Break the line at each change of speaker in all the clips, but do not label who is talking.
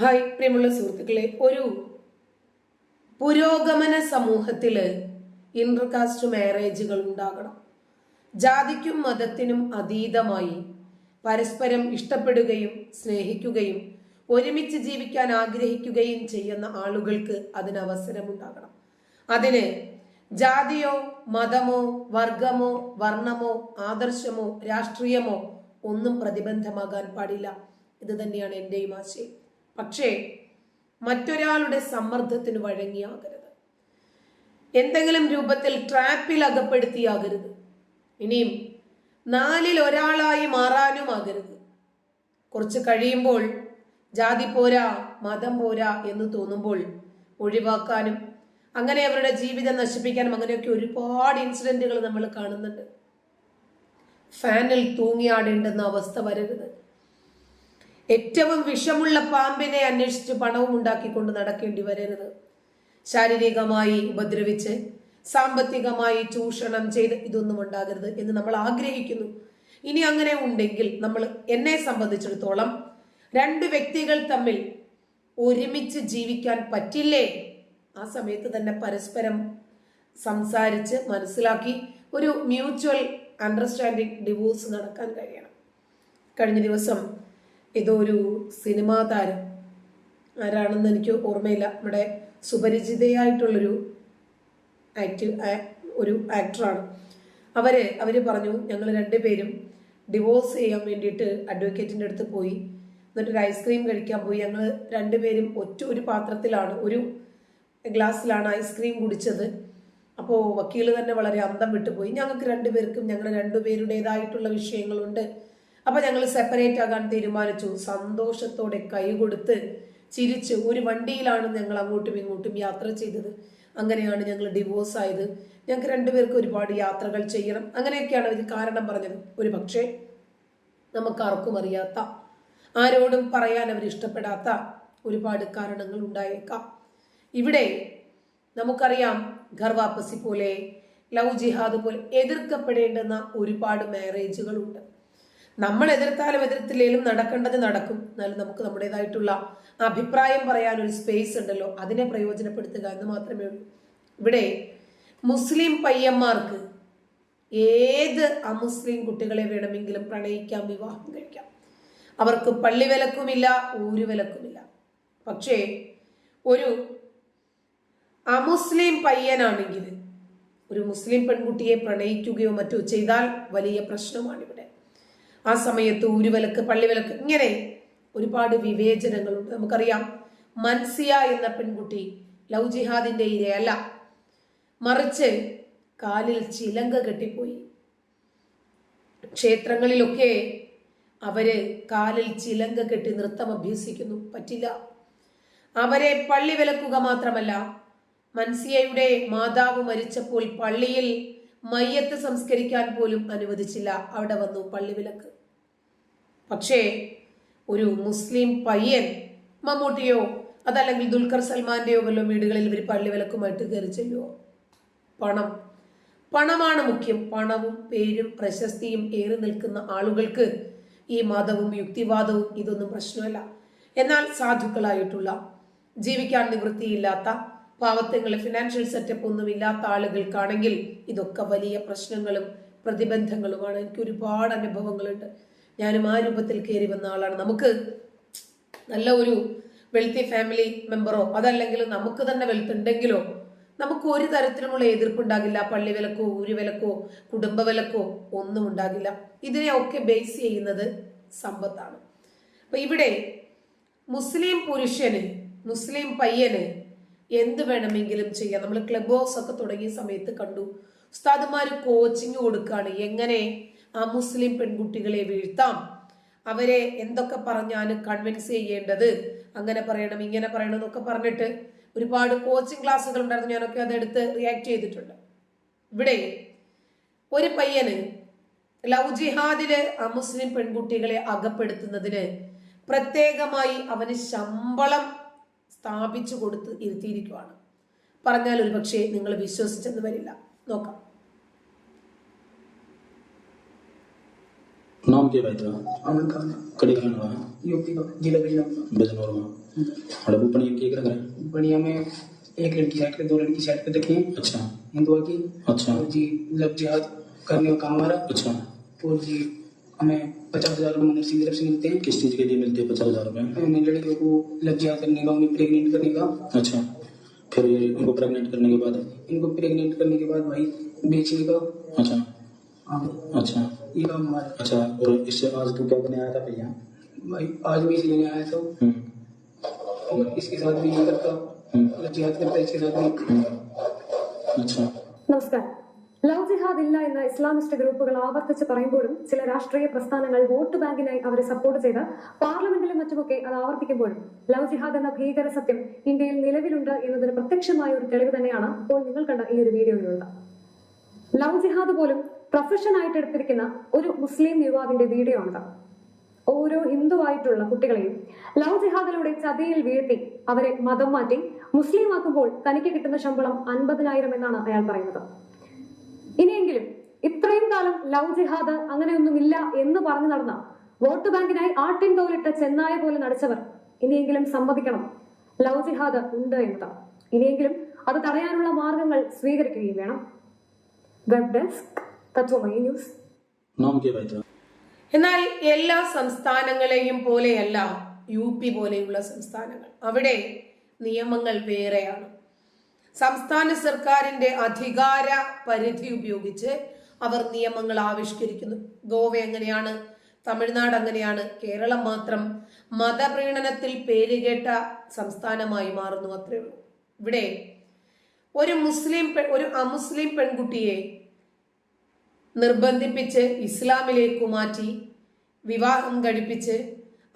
Hi പ്രിയമുള്ള സുഹൃത്തുക്കളെ. ഒരു പുരോഗമന സമൂഹത്തിൽ ഇന്റർകാസ്റ്റ് മാരേജുകൾ ഉണ്ടാകണം. ജാതിക്കും മതത്തിനും അതീതമായി പരസ്പരം ഇഷ്ടപ്പെടുകയും സ്നേഹിക്കുകയും ഒരുമിച്ച് ജീവിക്കാൻ ആഗ്രഹിക്കുകയും ചെയ്യുന്ന ആളുകൾക്ക് അതിന് അവസരമുണ്ടാകണം അതിന് ജാതിയോ മതമോ വർഗമോ വർണമോ ആദർശമോ രാഷ്ട്രീയമോ ഒന്നും പ്രതിബന്ധമാകാൻ പാടില്ല. ഇത് തന്നെയാണ് എന്റെയും ആശയം. പക്ഷേ മറ്റൊരാളുടെ സമ്മർദ്ദത്തിന് വഴങ്ങിയാകരുത്. എന്തെങ്കിലും രൂപത്തിൽ ട്രാപ്പിൽ അകപ്പെടുത്തിയാകരുത്. ഇനിയും നാലിൽ ഒരാളായി മാറാനും ആകരുത്. കുറച്ച് കഴിയുമ്പോൾ ജാതി പോരാ മതം പോരാ എന്ന് തോന്നുമ്പോൾ ഒഴിവാക്കാനും അങ്ങനെ അവരുടെ ജീവിതം നശിപ്പിക്കാനും അങ്ങനെയൊക്കെ ഒരുപാട് ഇൻസിഡന്റുകൾ നമ്മൾ കാണുന്നുണ്ട്. ഫാനിൽ തൂങ്ങിയാടേണ്ടുന്ന അവസ്ഥ വരരുത്. ഏറ്റവും വിഷമുള്ള പാമ്പിനെ അന്വേഷിച്ച് പണവും ഉണ്ടാക്കിക്കൊണ്ട് നടക്കേണ്ടി വരരുത്. ശാരീരികമായി ഉപദ്രവിച്ച് സാമ്പത്തികമായി ചൂഷണം ചെയ്ത് ഇതൊന്നും ഉണ്ടാകരുത് എന്ന് നമ്മൾ ആഗ്രഹിക്കുന്നു. ഇനി അങ്ങനെ ഉണ്ടെങ്കിൽ നമ്മൾ എന്നെ സംബന്ധിച്ചിടത്തോളം രണ്ട് വ്യക്തികൾ തമ്മിൽ ഒരുമിച്ച് ജീവിക്കാൻ പറ്റില്ലേ? ആ സമയത്ത് തന്നെ പരസ്പരം സംസാരിച്ച് മനസ്സിലാക്കി ഒരു മ്യൂച്വൽ അണ്ടർസ്റ്റാൻഡിങ് ഡിവോഴ്സ് നടക്കാൻ കഴിയണം. കഴിഞ്ഞ ദിവസം ഏതോ ഒരു സിനിമാ താരം. ആരാണെന്ന് എനിക്ക് ഓർമ്മയില്ല. നമ്മുടെ സുപരിചിതയായിട്ടുള്ളൊരു ആക്റ്റീവ് ഒരു ആക്ടറാണ്. അവർ അവർ പറഞ്ഞു ഞങ്ങൾ രണ്ടുപേരും ഡിവോഴ്സ് ചെയ്യാൻ വേണ്ടിയിട്ട് അഡ്വക്കേറ്റിന്റെ അടുത്ത് പോയി. എന്നിട്ട് ഒരു ഐസ്ക്രീം കഴിക്കാൻ പോയി. ഞങ്ങൾ രണ്ടുപേരും ഒറ്റ ഒരു പാത്രത്തിലാണ് ഒരു ഗ്ലാസ്സിലാണ് ഐസ്ക്രീം കുടിച്ചത്. അപ്പോൾ വക്കീൽ തന്നെ വളരെ അന്തം വിട്ടുപോയി. ഞങ്ങൾക്ക് രണ്ടുപേർക്കും ഞങ്ങൾ രണ്ടുപേരുടേതായിട്ടുള്ള വിഷയങ്ങളുണ്ട്. അപ്പോൾ ഞങ്ങൾ സെപ്പറേറ്റ് ആകാൻ തീരുമാനിച്ചു. സന്തോഷത്തോടെ കൈകൊടുത്ത് ചിരിച്ച് ഒരു വണ്ടിയിലാണ് ഞങ്ങൾ അങ്ങോട്ടും ഇങ്ങോട്ടും യാത്ര ചെയ്തത്. അങ്ങനെയാണ് ഞങ്ങൾ ഡിവോഴ്സ് ആയത്. ഞങ്ങൾക്ക് രണ്ടുപേർക്ക് ഒരുപാട് യാത്രകൾ ചെയ്യണം. അങ്ങനെയൊക്കെയാണ് അവർ കാരണം പറഞ്ഞത്. ഒരു പക്ഷേ നമുക്ക് ആർക്കും അറിയാത്ത ആരോടും പറയാൻ അവർ ഇഷ്ടപ്പെടാത്ത ഒരുപാട് കാരണങ്ങൾ ഉണ്ടായേക്കാം. ഇവിടെ നമുക്കറിയാം ഘർവാപ്പസി പോലെ ലവ് ജിഹാദ് പോലെ എതിർക്കപ്പെടേണ്ടുന്ന ഒരുപാട് മാരേജുകളുണ്ട് നമ്മൾ എതിർത്താലും എതിർത്തില്ലേലും നടക്കേണ്ടത് നടക്കും. എന്നാലും നമുക്ക് നമ്മുടേതായിട്ടുള്ള അഭിപ്രായം പറയാൻ ഒരു സ്പേസ് ഉണ്ടല്ലോ. അതിനെ പ്രയോജനപ്പെടുത്തുക എന്ന് മാത്രമേ ഉള്ളൂ. ഇവിടെ മുസ്ലിം പയ്യന്മാർക്ക് ഏത് അമുസ്ലിം കുട്ടികളെ വേണമെങ്കിലും പ്രണയിക്കാം വിവാഹം കഴിക്കാം. അവർക്ക് പള്ളി വിലക്കുമില്ല ഊരു വിലക്കുമില്ല. പക്ഷേ ഒരു അമുസ്ലിം പയ്യനാണെങ്കിൽ ഒരു മുസ്ലിം പെൺകുട്ടിയെ പ്രണയിക്കുകയോ മറ്റോ ചെയ്താൽ വലിയ പ്രശ്നമാണ് ഇവിടെ ആ സമയത്ത് ഊരുവിലക്ക് പള്ളിവിലക്ക് ഇങ്ങനെ ഒരുപാട് വിവേചനങ്ങളുണ്ട്. നമുക്കറിയാം മൻസിയ എന്ന പെൺകുട്ടി ലവ് ജിഹാദിന്റെ ഇരയല്ല. മറിച്ച് കാലിൽ ചിലങ്ക കെട്ടിപ്പോയി. ക്ഷേത്രങ്ങളിലൊക്കെ അവർ കാലിൽ ചിലങ്ക കെട്ടി നൃത്തം അഭ്യസിക്കുന്നു. പറ്റില്ല. അവരെ പള്ളി വിലക്കുക മാത്രമല്ല മൻസിയയുടെ മാതാവ് മരിച്ചപ്പോൾ പള്ളിയിൽ മയ്യത്ത് സംസ്കരിക്കാൻ പോലും അനുവദിച്ചില്ല. അവിടെ വന്നു പള്ളി വിലക്ക് പക്ഷേ ഒരു മുസ്ലിം പയ്യൻ മമ്മൂട്ടിയോ അതല്ലെങ്കിൽ ദുൽഖർ സൽമാന്റെയോ വല്ലോ വീടുകളിൽ ഇവർ പള്ളി വിലക്കുമായിട്ട് കയറി ചെല്ലുവോ? പണം. പണമാണ് മുഖ്യം. പണവും പേരും പ്രശസ്തിയും ഏറി നിൽക്കുന്ന ആളുകൾക്ക് ഈ മതവും യുക്തിവാദവും ഇതൊന്നും പ്രശ്നമല്ല. എന്നാൽ സാധുക്കളായിട്ടുള്ള ജീവിക്കാൻ നിവൃത്തിയില്ലാത്ത പാവത്തങ്ങൾ ഫിനാൻഷ്യൽ സെറ്റപ്പ് ഒന്നും ഇല്ലാത്ത ആളുകൾക്കാണെങ്കിൽ ഇതൊക്കെ വലിയ പ്രശ്നങ്ങളും പ്രതിബന്ധങ്ങളുമാണ്. എനിക്ക് ഒരുപാട് അനുഭവങ്ങളുണ്ട്. ഞാനും ആ രൂപത്തിൽ കയറി വന്ന ആളാണ്. നമുക്ക് നല്ല ഒരു വെൽത്തി ഫാമിലി മെമ്പറോ അതല്ലെങ്കിൽ നമുക്ക് തന്നെ വെൽത്ത് ഉണ്ടെങ്കിലോ നമുക്ക് ഒരു തരത്തിലുമുള്ള എതിർപ്പുണ്ടാകില്ല പള്ളി വിലക്കോ ഊര് വിലക്കോ കുടുംബ വിലക്കോ ഒന്നും ഉണ്ടാകില്ല. ഇതിനെയൊക്കെ ബേസ് ചെയ്യുന്നത് സമ്പത്താണ്. അപ്പൊ ഇവിടെ മുസ്ലിം പുരുഷന് മുസ്ലിം പയ്യന് എന്ത് വേണമെങ്കിലും ചെയ്യാം. നമ്മൾ ക്ലബ് ഹൗസ് ഒക്കെ തുടങ്ങിയ സമയത്ത് കണ്ടു. ഉസ്താദുമാർ കോച്ചിങ് കൊടുക്കുകയാണ് എങ്ങനെ ആ മുസ്ലിം പെൺകുട്ടികളെ വീഴ്ത്താം. അവരെ എന്തൊക്കെ പറഞ്ഞാലും കൺവിൻസ് ചെയ്യേണ്ടത് അങ്ങനെ പറയണം ഇങ്ങനെ പറയണം എന്നൊക്കെ പറഞ്ഞിട്ട് ഒരുപാട് കോച്ചിങ് ക്ലാസ്സുകൾ ഉണ്ടായിരുന്നു. ഞാനൊക്കെ അതെടുത്ത് റിയാക്ട് ചെയ്തിട്ടുണ്ട്. ഇവിടെ ഒരു പയ്യന് ലവ് ജിഹാദിൽ മുസ്ലിം പെൺകുട്ടികളെ അകപ്പെടുത്തുന്നതിന് പ്രത്യേകമായി അവന് ശമ്പളം സ്ഥാപിച്ചു കൊടുത്ത് ഇരുത്തിയിരിക്കുവാണ്. പറഞ്ഞാൽ ഒരു പക്ഷേ നിങ്ങൾ വിശ്വസിച്ചെന്ന് വരില്ല. നോക്കാം.
नाम क्या भाई तेरा?
अमन खान
कड़ी का रहने वाला
यूपी का जिला बिजनौर का।
बिजनौर में हड़बू पड़ी की कर रहे हैं?
बढ़िया में एक लड़की साइड पे दो लड़की साइड पे रखी
अच्छा।
हिंदुआ की।
अच्छा।
और जी लब जिहाद करने का काम हमारा
अच्छा।
और जी हमें पचास हज़ार रुपये मदरसे की तरफ़ से मिलते हैं।
किस चीज़ के लिए मिलते हैं पचास हज़ार रुपए?
हमने लड़कियों को लब जिहाद करने का उन्हें प्रेग्नेंट करने का।
अच्छा। फिर इनको प्रेग्नेंट करने के बाद?
इनको प्रेग्नेंट करने के बाद भाई बेचने का।
अच्छा।
हाँ।
अच्छा।
ये काम हमारा
अच्छा और इससे आज तू क्या करने आया था भैया
भाई आज भी इसलिए आया था
हम्म,
और इसके साथ भी ये करता
हम्म,
लब जिहाद करता इसके साथ भी
हम्म। अच्छा
നമസ്കാരം ലവ് ജിഹാദ് ഇല്ല എന്ന് ഇസ്ലാമിസ്റ്റ് ഗ്രൂപ്പുകൾ ആവർത്തിച്ച് പറയുമ്പോഴും ചില രാഷ്ട്രീയ പ്രസ്ഥാനങ്ങൾ വോട്ട് ബാങ്കിനായി അവരെ സപ്പോർട്ട് ചെയ്ത് പാർലമെന്റിലും മറ്റുമൊക്കെ അത് ആവർത്തിക്കുമ്പോഴും ലവ് ജിഹാദ് എന്ന ഭീകര സത്യം ഇന്ത്യയിൽ നിലവിലുണ്ട് എന്നതിന് പ്രത്യക്ഷമായ ഒരു തെളിവ് തന്നെയാണ് ഇപ്പോൾ നിങ്ങൾ കണ്ട ഈ ഒരു വീഡിയോയിലുള്ളത് ലവ് ജിഹാദ് പോലും പ്രൊഫഷൻ ആയിട്ട് എടുത്തിരിക്കുന്ന ഒരു മുസ്ലിം യുവാവിന്റെ വീഡിയോ ആണ് ഓരോ ഹിന്ദുവായിട്ടുള്ള കുട്ടികളെയും ലവ് ജിഹാദിലൂടെ ചതിയിൽ വീഴ്ത്തി അവരെ മതം മാറ്റി മുസ്ലിം ആക്കുമ്പോൾ തനിക്ക് കിട്ടുന്ന ശമ്പളം അൻപതിനായിരം എന്നാണ് അയാൾ പറയുന്നത്. ഇനിയെങ്കിലും ഇത്രയും കാലം ലവ് ജിഹാദ് അങ്ങനെയൊന്നും ഇല്ല എന്ന് പറഞ്ഞു നടന്ന വോട്ട് ബാങ്കിനായി ആട്ടിൻ തോലിട്ട ചെന്നായ പോലെ നടിച്ചവർ ഇനിയെങ്കിലും സമ്മതിക്കണം. ലവ് ജിഹാദ് ഉണ്ട് എന്നത് ഇനിയെങ്കിലും അത് തടയാനുള്ള മാർഗങ്ങൾ സ്വീകരിക്കുകയും വേണം. വെബ് ഡെസ്ക് തത്വമയ
എന്നാൽ എല്ലാ സംസ്ഥാനങ്ങളെയും പോലെയല്ല യു പി പോലെയുള്ള സംസ്ഥാനങ്ങൾ. അവിടെ നിയമങ്ങൾ വേറെയാണ്. സംസ്ഥാന സർക്കാരിന്റെ അധികാര പരിധി ഉപയോഗിച്ച് അവർ നിയമങ്ങൾ ആവിഷ്കരിക്കുന്നു. ഗോവ എങ്ങനെയാണ്? തമിഴ്നാട് അങ്ങനെയാണ്. കേരളം മാത്രം മതപ്രീണനത്തിൽ പേരുകേട്ട സംസ്ഥാനമായി മാറുന്നു അത്രയുള്ളൂ ഇവിടെ ഒരു മുസ്ലിം ഒരു അമുസ്ലിം പെൺകുട്ടിയെ നിർബന്ധിപ്പിച്ച് ഇസ്ലാമിലേക്ക് മാറ്റി വിവാഹം കഴിപ്പിച്ച്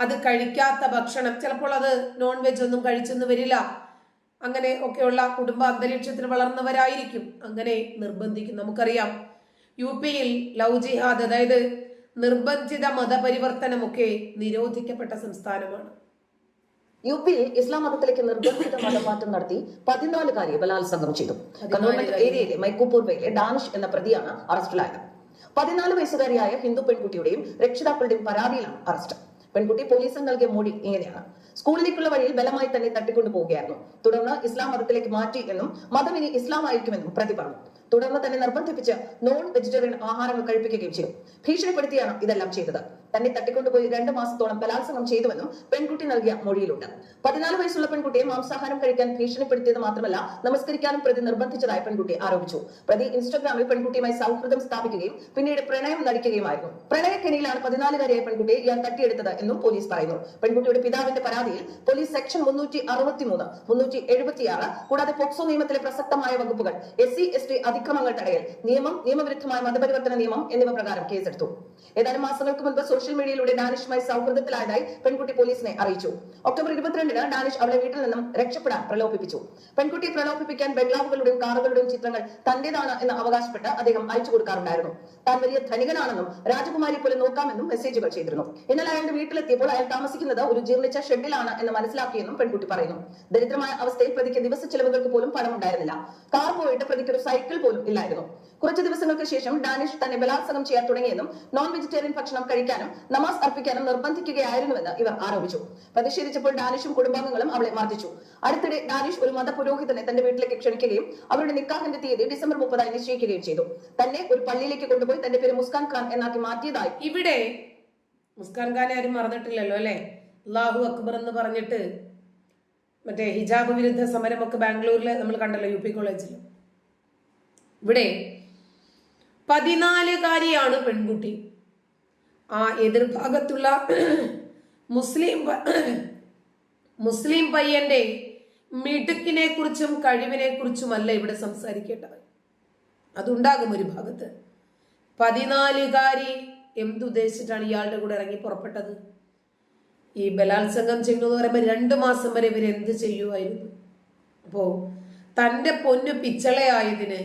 അത് കഴിക്കാത്ത ഭക്ഷണം ചിലപ്പോൾ അത് നോൺ വെജ് ഒന്നും കഴിച്ചെന്ന് വരില്ല. അങ്ങനെ ഒക്കെയുള്ള കുടുംബ അന്തരീക്ഷത്തിൽ വളർന്നവരായിരിക്കും. അങ്ങനെ നിർബന്ധിക്കും. നമുക്കറിയാം യു പിയിൽ ലവ് ജിഹാദ് അതായത് നിർബന്ധിത മതപരിവർത്തനമൊക്കെ നിരോധിക്കപ്പെട്ട സംസ്ഥാനമാണ്.
യു പിയിൽ ഇസ്ലാം മതത്തിലേക്ക് നിർബന്ധിത മതമാറ്റം നടത്തി പതിനാലുകാരിയെ ബലാത്സംഗം ചെയ്തു. കന്റോൺമെന്റ് ഏരിയയിലെ മൈക്കൂപൂർവയിലെ ഡാനിഷ് എന്ന പ്രതിയാണ് അറസ്റ്റിലായത്. പതിനാല് വയസ്സുകാരിയായ ഹിന്ദു പെൺകുട്ടിയുടെയും രക്ഷിതാക്കളുടെയും പരാതിയിലാണ് അറസ്റ്റ്. പെൺകുട്ടി പോലീസിന് നൽകിയ മൊഴി ഇങ്ങനെയാണ്. സ്കൂളിലേക്കുള്ള വഴിയിൽ ബലമായി തന്നെ തട്ടിക്കൊണ്ടു പോവുകയായിരുന്നു. തുടർന്ന് ഇസ്ലാം മതത്തിലേക്ക് മാറ്റി എന്നും മതം ഇനി ഇസ്ലാം ആയിരിക്കുമെന്നും പ്രതി പറഞ്ഞു. തുടർന്ന് തന്നെ നിർബന്ധിപ്പിച്ച് നോൺ വെജിറ്റേറിയൻ ആഹാരങ്ങൾ കഴിപ്പിക്കുകയും ചെയ്തു. ഭീഷണിപ്പെടുത്തിയാണ് ഇതെല്ലാം ചെയ്തത്. തന്നെ തട്ടിക്കൊണ്ടുപോയി രണ്ട് മാസത്തോളം ബലാത്സംഗം ചെയ്തുവെന്നും പെൺകുട്ടി നൽകിയ മൊഴിയിലുണ്ട്. പതിനാല് വയസ്സുള്ള പെൺകുട്ടിയെ മാംസാഹാരം കഴിക്കാൻ ഭീഷണിപ്പെടുത്തിയത് മാത്രമല്ല നമസ്കരിക്കാനും പ്രതി നിർബന്ധിച്ചതായി പെൺകുട്ടി ആരോപിച്ചു. പ്രതി ഇൻസ്റ്റഗ്രാമിൽ പെൺകുട്ടിയുമായി സൗഹൃദം സ്ഥാപിക്കുകയും പിന്നീട് പ്രണയം നടിക്കുകയുമായിരുന്നു. പ്രണയക്കെണിയിലാണ് പതിനാലുകാരിയായ പെൺകുട്ടിയെ ഇയാൾ തട്ടിയെടുത്തത് എന്നും പോലീസ് പറയുന്നു. പെൺകുട്ടിയുടെ പിതാവിന്റെ പരാതിയിൽ പോലീസ് സെക്ഷൻ മുന്നൂറ്റി അറുപത്തിമൂന്ന് മുന്നൂറ്റി എഴുപത്തിയാറ് കൂടാതെ പോക്സോ നിയമത്തിലെ പ്രസക്തമായ വകുപ്പുകൾ എസ് സി എസ് ടി അതിക്രമങ്ങൾ തടയൽ നിയമം നിയമവിരുദ്ധമായ മതപരിവർത്തന നിയമം എന്നിവ പ്രകാരം കേസെടുത്തു. ഏതാനും മാസങ്ങൾക്ക് മുൻപ് സോഷ്യൽ മീഡിയയിലൂടെ ഡാനിഷുമായി സൗഹൃദത്തിലായതായി പെൺകുട്ടി പോലീസിനെ അറിയിച്ചു. ഒക്ടോബർ ഇരുപത്തിരണ്ടിന് ഡാനിഷ് അവളെ വീട്ടിൽ നിന്നും രക്ഷപ്പെടാൻ പ്രലോഭിപ്പിച്ചു. പെൺകുട്ടിയെ പ്രലോഭിപ്പിക്കാൻ ബംഗ്ലാവുകളുടെയും കാറുകളുടെയും ചിത്രങ്ങൾ തന്റേതാണ് എന്ന് അവകാശപ്പെട്ട് അദ്ദേഹം അയച്ചു കൊടുക്കാറുണ്ടായിരുന്നു. താൻ വലിയ ധനികനാണെന്നും രാജകുമാരി പോലെ നോക്കാമെന്നും മെസ്സേജുകൾ ചെയ്തിരുന്നു. എന്നാൽ അയാളുടെ വീട്ടിലെത്തിയപ്പോൾ അയാൾ താമസിക്കുന്നത് ഒരു ജീർണിച്ച ഷെഡിലാണ് എന്ന് മനസ്സിലാക്കിയെന്നും പെൺകുട്ടി പറയുന്നു. ദരിദ്രമായ അവസ്ഥയിൽ പ്രതിക്ക് ദിവസ ചെലവുകൾക്ക് പോലും പണമുണ്ടായിരുന്നില്ല. കാർ പോയിട്ട് പ്രതിക്ക് ഒരു സൈക്കിൾ പോലും ഇല്ലായിരുന്നു. കുറച്ച് ദിവസങ്ങൾക്ക് ശേഷം ഡാനിഷ് തന്നെ ബലാത്സംഗം ചെയ്യാൻ തുടങ്ങിയെന്നും നോൺ വെജിറ്റേറിയൻ ഭക്ഷണം കഴിക്കാനും നമാസ് അർപ്പിക്കാനും നിർബന്ധിക്കുകയായിരുന്നുവെന്ന് ഇവർ ആരോപിച്ചു. പ്രതിഷേധിച്ചപ്പോൾ ഡാനിഷും കുടുംബാംഗങ്ങളും അവളെ മർദ്ദിച്ചു. അടുത്തിടെ ഡാനിഷ് ഒരു മതപുരോഹിതനെ തന്റെ വീട്ടിലേക്ക് ക്ഷണിക്കുകയും അവരുടെ നിക്കാഹിന്റെ തീയതി ഡിസംബർ മുപ്പതായി നിശ്ചയിക്കുകയും ചെയ്തു. തന്നെ ഒരു പള്ളിയിലേക്ക് കൊണ്ടുപോയി തന്റെ പേര് മുസ്കാൻ ഖാൻ എന്നാക്കി മാറ്റിയതായി.
ഇവിടെ മുസ്കാൻ ഖാനെ ആരും മറന്നിട്ടില്ലല്ലോ അല്ലെ? അള്ളാഹു അക്ബർ എന്ന് പറഞ്ഞിട്ട് മറ്റേ ഹിജാബ് വിരുദ്ധ സമരമൊക്കെ ബാംഗ്ലൂരിൽ നമ്മൾ കണ്ടല്ലോ യു പി കോളേജിൽ ഇവിടെ പതിനാലുകാരിയാണ് പെൺകുട്ടി. ആ എതിർഭാഗത്തുള്ള മുസ്ലിം മുസ്ലിം പയ്യന്റെ മിടുക്കിനെ കുറിച്ചും കഴിവിനെ കുറിച്ചുമല്ല ഇവിടെ സംസാരിക്കേണ്ടത്. അതുണ്ടാകും ഒരു ഭാഗത്ത്. പതിനാലുകാരി എന്തുദ്ദേശിച്ചിട്ടാണ് ഇയാളുടെ കൂടെ ഇറങ്ങി പുറപ്പെട്ടത്? ഈ ബലാത്സംഗം ചെയ്യുന്നു എന്ന് പറയുമ്പോൾ രണ്ട് മാസം വരെ ഇവർ എന്ത് ചെയ്യുമായിരുന്നു അപ്പോ തന്റെ പൊന്നു പിച്ചളയായതിന്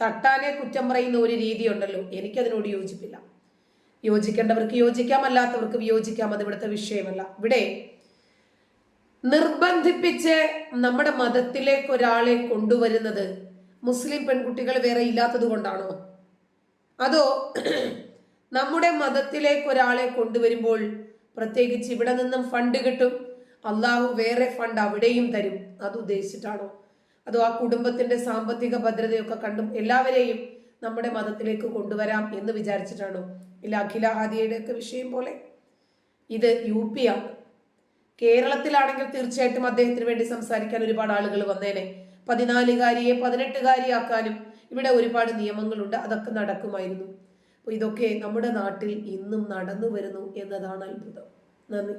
തട്ടാനെ കുറ്റം പറയുന്ന ഒരു രീതി ഉണ്ടല്ലോ എനിക്കതിനോട് യോജിപ്പില്ല. യോജിക്കേണ്ടവർക്ക് യോജിക്കാം അല്ലാത്തവർക്ക് വിയോജിക്കാം അത് ഇവിടുത്തെ വിഷയമല്ല. ഇവിടെ നിർബന്ധിപ്പിച്ച് നമ്മുടെ മതത്തിലേക്ക് ഒരാളെ കൊണ്ടുവരുന്നത് മുസ്ലിം പെൺകുട്ടികൾ വേറെ ഇല്ലാത്തത് കൊണ്ടാണോ? അതോ നമ്മുടെ മതത്തിലേക്ക് ഒരാളെ കൊണ്ടുവരുമ്പോൾ പ്രത്യേകിച്ച് ഇവിടെ നിന്നും ഫണ്ട് കിട്ടും അള്ളാഹു വേറെ ഫണ്ട് അവിടെയും തരും അത് ഉദ്ദേശിച്ചിട്ടാണോ? അതോ ആ കുടുംബത്തിന്റെ സാമ്പത്തിക ഭദ്രതയൊക്കെ കണ്ടും എല്ലാവരെയും നമ്മുടെ മതത്തിലേക്ക് കൊണ്ടുവരാം എന്ന് വിചാരിച്ചിട്ടാണോ? ഇല്ല അഖില ഹാദിയയുടെയൊക്കെ വിഷയം പോലെ. ഇത് യു പി ആണ്. കേരളത്തിലാണെങ്കിൽ തീർച്ചയായിട്ടും അദ്ദേഹത്തിന് വേണ്ടി സംസാരിക്കാൻ ഒരുപാട് ആളുകൾ വന്നേനെ. പതിനാലുകാരിയെ പതിനെട്ടുകാരിയാക്കാനും ഇവിടെ ഒരുപാട് നിയമങ്ങളുണ്ട്. അതൊക്കെ നടക്കുമായിരുന്നു. അപ്പോൾ ഇതൊക്കെ നമ്മുടെ നാട്ടിൽ ഇന്നും നടന്നു വരുന്നു എന്നതാണ് അത്ഭുതം. നന്ദി.